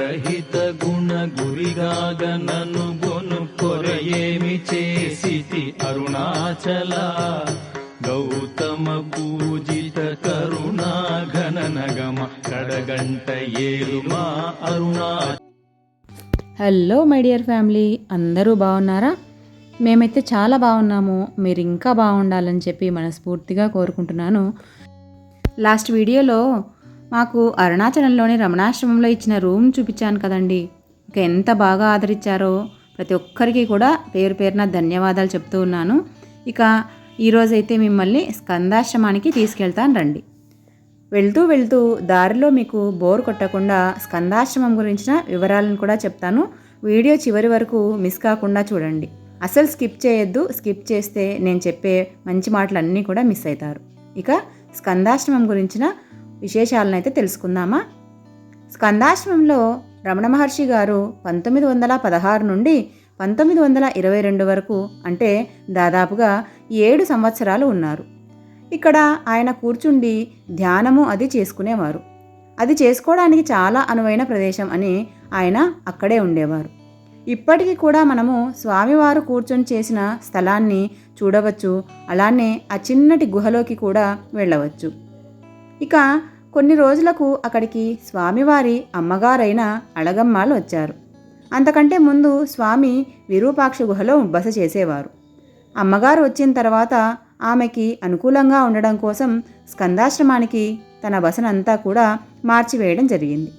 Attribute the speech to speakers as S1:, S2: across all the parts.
S1: రహిత గుణ గురిగాగ నన్ను గొను కొరయేమి చేసితి అరుణాచల. గౌతమ పూజిత కరుణా ఘననగమ కడగంట ఏలుమా అరుణా
S2: హలో మై డియర్ ఫ్యామిలీ. అందరూ బాగున్నారా? మేమైతే చాలా బాగున్నాము. మీరు ఇంకా బాగుండాలని చెప్పి మనస్ఫూర్తిగా కోరుకుంటున్నాను. లాస్ట్ వీడియోలో మాకు అరుణాచలంలోని రమణాశ్రమంలో ఇచ్చిన రూమ్ చూపించాను కదండి. ఇక ఎంత బాగా ఆదరించారో ప్రతి ఒక్కరికి కూడా పేరు పేరున ధన్యవాదాలు చెప్తూ ఉన్నాను. ఇక ఈరోజైతే మిమ్మల్ని స్కందాశ్రమానికి తీసుకెళ్తాను రండి. వెళ్తూ వెళ్తూ దారిలో మీకు బోర్ కొట్టకుండా స్కందాశ్రమం గురించిన వివరాలను కూడా చెప్తాను. వీడియో చివరి వరకు మిస్ కాకుండా చూడండి. అసలు స్కిప్ చేయొద్దు స్కిప్ చేస్తే నేను చెప్పే మంచి మాటలన్నీ కూడా మిస్ అవుతారు. ఇక స్కందాశ్రమం గురించిన విశేషాలను అయితే తెలుసుకుందామా? స్కందాశ్రమంలో రమణ మహర్షి గారు పంతొమ్మిది వందల పదహారు నుండి పంతొమ్మిది వందల ఇరవై రెండు వరకు అంటే దాదాపుగా ఏడు సంవత్సరాలు ఉన్నారు. ఇక్కడ ఆయన కూర్చుండి ధ్యానము అది చేసుకునేవారు. అది చేసుకోవడానికి చాలా అనువైన ప్రదేశం అని ఆయన అక్కడే ఉండేవారు. ఇప్పటికీ కూడా మనము స్వామివారు కూర్చొని చేసిన స్థలాన్ని చూడవచ్చు. అలానే ఆ చిన్నటి గుహలోకి కూడా వెళ్ళవచ్చు. ఇక కొన్ని రోజులకు అక్కడికి స్వామివారి అమ్మగారైన అళగమ్మాలు వచ్చారు. అంతకంటే ముందు స్వామి విరూపాక్ష గుహలో బస చేసేవారు. అమ్మగారు వచ్చిన తర్వాత ఆమెకి అనుకూలంగా ఉండడం కోసం స్కందాశ్రమానికి తన బసనంతా కూడా మార్చివేయడం జరిగింది.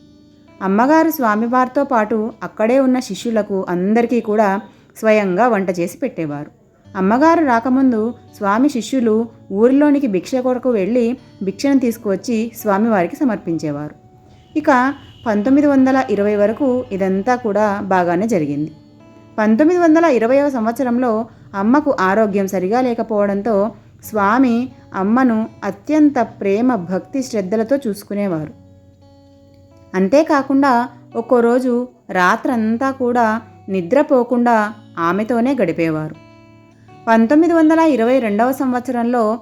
S2: అమ్మగారు స్వామివారితో పాటు అక్కడే ఉన్న శిష్యులకు అందరికీ కూడా స్వయంగా వంట చేసి పెట్టేవారు. అమ్మగారు రాకముందు స్వామి శిష్యులు ఊరిలోనికి భిక్ష కొరకు వెళ్ళి భిక్షను తీసుకువచ్చి స్వామివారికి సమర్పించేవారు. ఇక పంతొమ్మిది వందల ఇరవై వరకు ఇదంతా కూడా బాగానే జరిగింది. పంతొమ్మిది వందల ఇరవైవ సంవత్సరంలో అమ్మకు ఆరోగ్యం సరిగా లేకపోవడంతో స్వామి అమ్మను అత్యంత ప్రేమ భక్తి శ్రద్ధలతో చూసుకునేవారు. అంతేకాకుండా ఒక్కో రోజు రాత్రంతా కూడా నిద్రపోకుండా ఆమెతోనే గడిపేవారు. పంతొమ్మిది వందల ఇరవై రెండవ సంవత్సరంలో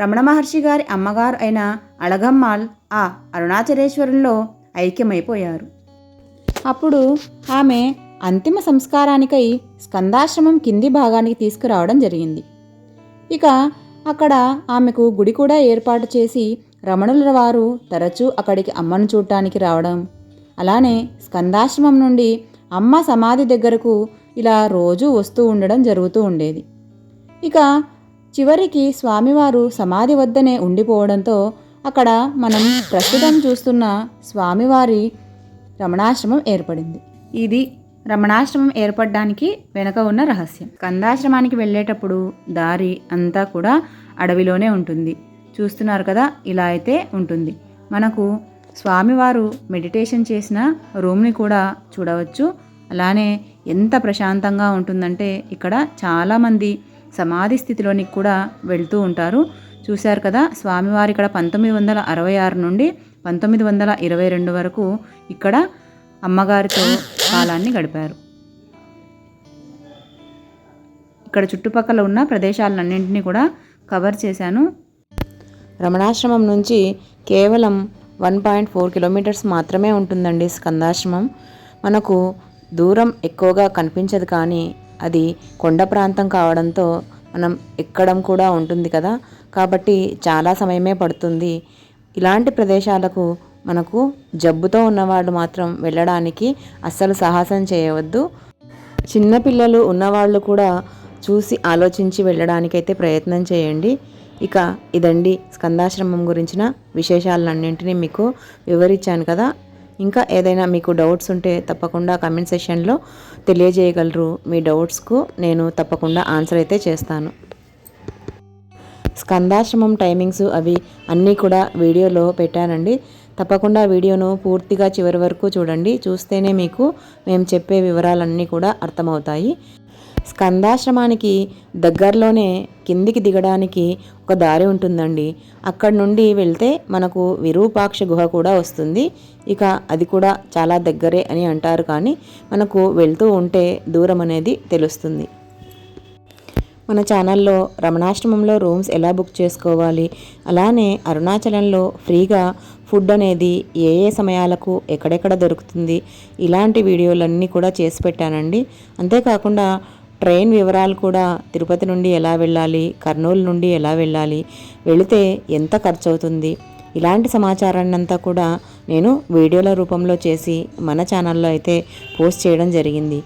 S2: రమణ మహర్షి గారి అమ్మగారు అయిన అళగమ్మాల్ ఆ అరుణాచలేశ్వరంలో ఐక్యమైపోయారు. అప్పుడు ఆమె అంతిమ సంస్కారానికై స్కందాశ్రమం కింది భాగానికి తీసుకురావడం జరిగింది. ఇక అక్కడ ఆమెకు గుడి కూడా ఏర్పాటు చేసి రమణుల వారు తరచూ అక్కడికి అమ్మను చూడటానికి రావడం అలానే స్కందాశ్రమం నుండి అమ్మ సమాధి దగ్గరకు ఇలా రోజూ వస్తూ ఉండడం జరుగుతూ ఉండేది. ఇక చివరికి స్వామివారు సమాధి వద్దనే ఉండిపోవడంతో అక్కడ మనం ప్రస్తుతం చూస్తున్న స్వామివారి రమణాశ్రమం ఏర్పడింది. ఇది రమణాశ్రమం ఏర్పడడానికి వెనక ఉన్న రహస్యం. కందాశ్రమానికి వెళ్ళేటప్పుడు దారి అంతా కూడా అడవిలోనే ఉంటుంది. చూస్తున్నారు కదా ఇలా అయితే ఉంటుంది. మనకు స్వామివారు మెడిటేషన్ చేసిన రూమ్ని కూడా చూడవచ్చు. అలానే ఎంత ప్రశాంతంగా ఉంటుందంటే ఇక్కడ చాలామంది సమాధి స్థితిలోనికి కూడా వెళ్తూ ఉంటారు. చూశారు కదా స్వామివారు ఇక్కడ పంతొమ్మిది వందల అరవై ఆరు నుండి పంతొమ్మిది వందల ఇరవై రెండు వరకు ఇక్కడ అమ్మగారితో కాలాన్ని గడిపారు. ఇక్కడ చుట్టుపక్కల ఉన్న ప్రదేశాలన్నింటినీ కూడా కవర్ చేశాను. రమణాశ్రమం నుంచి కేవలం వన్ పాయింట్ ఫోర్ కిలోమీటర్స్ మాత్రమే ఉంటుందండి స్కందాశ్రమం. మనకు దూరం ఎక్కువగా కనిపించదు కానీ అది కొండ ప్రాంతం కావడంతో మనం ఎక్కడం కూడా ఉంటుంది కదా. కాబట్టి చాలా సమయమే పడుతుంది. ఇలాంటి ప్రదేశాలకు మనకు జబ్బుతో ఉన్నవాళ్ళు మాత్రం వెళ్ళడానికి అస్సలు సాహసం చేయవద్దు. చిన్నపిల్లలు ఉన్నవాళ్ళు కూడా చూసి ఆలోచించి వెళ్ళడానికైతే ప్రయత్నం చేయండి. ఇక ఇదండి స్కందాశ్రమం గురించిన విశేషాలన్నింటినీ మీకు వివరించాను కదా. ఇంకా ఏదైనా మీకు డౌట్స్ ఉంటే తప్పకుండా కమెంట్ సెషన్లో తెలియజేయగలరు. మీ డౌట్స్కు నేను తప్పకుండా ఆన్సర్ అయితే చేస్తాను. స్కందాశ్రమం టైమింగ్స్ అవి అన్నీ కూడా వీడియోలో పెట్టానండి. తప్పకుండా వీడియోను పూర్తిగా చివరి వరకు చూడండి. చూస్తేనే మీకు మేము చెప్పే వివరాలన్నీ కూడా అర్థమవుతాయి. స్కందాశ్రమానికి దగ్గరలోనే కిందికి దిగడానికి ఒక దారి ఉంటుందండి. అక్కడ నుండి వెళ్తే మనకు విరూపాక్ష గుహ కూడా వస్తుంది. ఇక అది కూడా చాలా దగ్గరే అని అంటారు కానీ మనకు వెళ్తూ ఉంటే దూరం అనేది తెలుస్తుంది. మన ఛానల్లో రమణాశ్రమంలో రూమ్స్ ఎలా బుక్ చేసుకోవాలి? అలానే అరుణాచలంలో ఫ్రీగా
S3: ఫుడ్ అనేది ఏ ఏ సమయాలకు ఎక్కడెక్కడ దొరుకుతుంది? ఇలాంటి వీడియోలన్నీ కూడా చేసి పెట్టానండి. అంతేకాకుండా ట్రైన్ వివరాలు కూడా తిరుపతి నుండి ఎలా వెళ్ళాలి కర్నూలు నుండి ఎలా వెళ్ళాలి వెళితే ఎంత ఖర్చు అవుతుంది ఇలాంటి సమాచారాన్ని అంతా కూడా నేను వీడియోల రూపంలో చేసి మన ఛానల్లో అయితే పోస్ట్ చేయడం జరిగింది.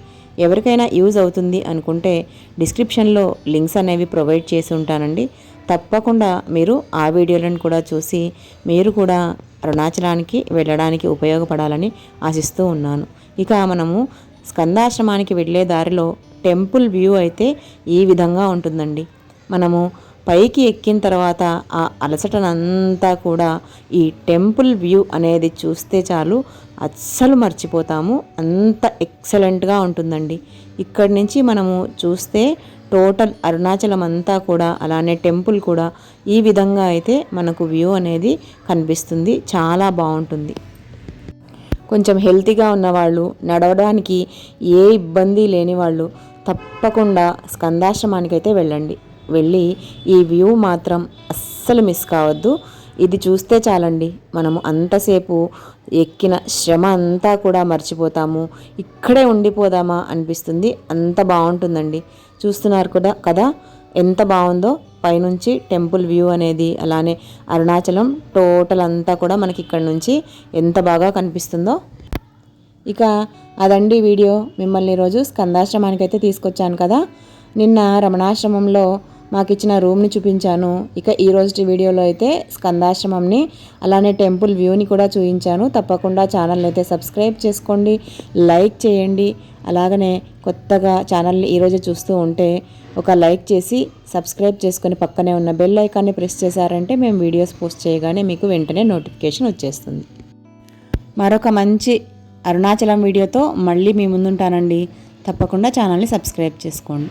S3: ఎవరికైనా యూజ్ అవుతుంది అనుకుంటే డిస్క్రిప్షన్లో లింక్స్ అనేవి ప్రొవైడ్ చేసి ఉంటానండి. తప్పకుండా మీరు ఆ వీడియోలను కూడా చూసి మీరు కూడా అరుణాచలానికి వెళ్ళడానికి ఉపయోగపడాలని ఆశిస్తూ ఉన్నాను. ఇక మనము స్కందాశ్రమానికి వెళ్ళే దారిలో టెంపుల్ వ్యూ అయితే ఈ విధంగా ఉంటుందండి. మనము పైకి ఎక్కిన తర్వాత ఆ అలసటనంతా కూడా ఈ టెంపుల్ వ్యూ అనేది చూస్తే చాలు అస్సలు మర్చిపోతాము. అంత ఎక్సలెంట్గా ఉంటుందండి. ఇక్కడి నుంచి మనము చూస్తే టోటల్ అరుణాచలం అంతా కూడా అలానే టెంపుల్ కూడా ఈ విధంగా అయితే మనకు వ్యూ అనేది కనిపిస్తుంది. చాలా బాగుంటుంది. కొంచెం హెల్తీగా ఉన్నవాళ్ళు నడవడానికి ఏ ఇబ్బంది లేని వాళ్ళు తప్పకుండా స్కందాశ్రమానికైతే వెళ్ళండి. వెళ్ళి ఈ వ్యూ మాత్రం అస్సలు మిస్ కావద్దు. ఇది చూస్తే చాలండి. మనము అంతసేపు ఎక్కిన శ్రమ అంతా కూడా మర్చిపోతాము. ఇక్కడే ఉండిపోదామా అనిపిస్తుంది. అంత బాగుంటుందండి. చూస్తున్నారు కూడా కదా? ఎంత బాగుందో? పైనుంచి టెంపుల్ వ్యూ అనేది అలానే అరుణాచలం టోటల్ అంతా కూడా మనకి ఇక్కడ నుంచి ఎంత బాగా కనిపిస్తుందో. ఇక అదండి వీడియో. మిమ్మల్ని ఈరోజు స్కందాశ్రమానికి అయితే తీసుకొచ్చాను కదా. నిన్న రమణాశ్రమంలో మాకు ఇచ్చిన రూమ్ని చూపించాను. ఇక ఈ రోజు వీడియోలో అయితే స్కందాశ్రమంని అలానే టెంపుల్ వ్యూని కూడా చూపించాను తప్పకుండా ఛానల్ని అయితే సబ్స్క్రైబ్ చేసుకోండి లైక్ చేయండి. అలాగనే కొత్తగా ఛానల్ని ఈరోజే చూస్తూ ఉంటే ఒక లైక్ చేసి సబ్స్క్రైబ్ చేసుకొని పక్కనే ఉన్న బెల్ ఐకాన్ని ప్రెస్ చేశారంటే మేము వీడియోస్ పోస్ట్ చేయగానే మీకు వెంటనే నోటిఫికేషన్ వచ్చేస్తుంది. మరొక మంచి అరుణాచలం వీడియోతో మళ్ళీ మీ ముందుంటానండి. తప్పకుండా ఛానల్ని సబ్స్క్రైబ్ చేసుకోండి.